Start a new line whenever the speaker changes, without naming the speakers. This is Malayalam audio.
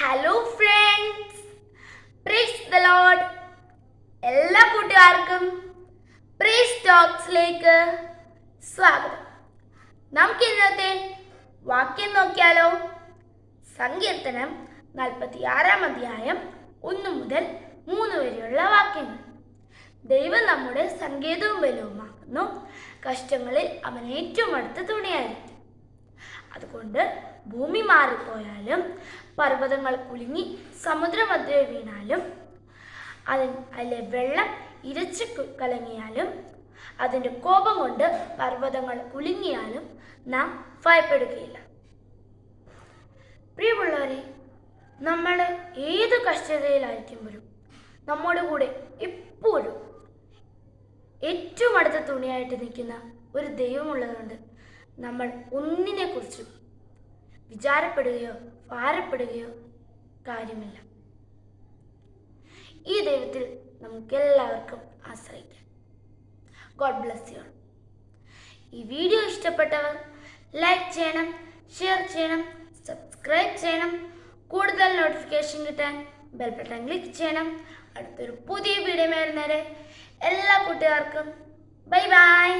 Hello friends praise the Lord എല്ലാ കൂട്ടുകാർക്കും പ്രൈസ് ടോക്സിലേക്ക് സ്വാഗതം. നമുക്ക് ഇന്നത്തെ വാക്യം നോക്കിയാലോ? സങ്കീർത്തനം നാൽപ്പത്തി ആറാം അധ്യായം ഒന്ന് മുതൽ മൂന്ന് വരെയുള്ള വാക്യങ്ങൾ. ദൈവം നമ്മുടെ സങ്കേതവും ബലവുമാകുന്നു. കഷ്ടങ്ങളിൽ അവൻ ഏറ്റവും അടുത്ത തുണിയായിരിക്കും. അതുകൊണ്ട് ഭൂമി മാറിപ്പോയാലും പർവതങ്ങൾ കുലുങ്ങി സമുദ്രമധ്യ വീണാലും അതിൽ അതിലെ വെള്ളം ഇരച്ച് കലങ്ങിയാലും അതിന്റെ കോപം കൊണ്ട് പർവതങ്ങൾ കുലുങ്ങിയാലും നാം ഭയപ്പെടുകയില്ല. പ്രിയമുള്ളവരെ നമ്മൾ ഏത് കഷ്ടതയിലായിരിക്കുമ്പോഴും നമ്മുടെ കൂടെ എപ്പോഴും ഏറ്റവും അടുത്ത തുണിയായിട്ട് നിൽക്കുന്ന ഒരു ദൈവമുള്ളതുകൊണ്ട് നമ്മൾ ഒന്നിനെക്കുറിച്ചും വിചാരപ്പെടുകയോ ഭാരപ്പെടുകയോ കാര്യമില്ല. ഈ ദൈവത്തിൽ നമുക്കെല്ലാവർക്കും ആശ്രയിക്കാം. ഗോഡ് ബ്ലസ് യു ഈ വീഡിയോ ഇഷ്ടപ്പെട്ടവർ ലൈക്ക് ചെയ്യണം ഷെയർ ചെയ്യണം സബ്സ്ക്രൈബ് ചെയ്യണം. കൂടുതൽ നോട്ടിഫിക്കേഷൻ കിട്ടാൻ ബെൽ ബട്ടൺ ക്ലിക്ക് ചെയ്യണം. അടുത്തൊരു പുതിയ വീഡിയോ വരുന്നവരെ എല്ലാ കൂട്ടുകാർക്കും ബൈ ബൈ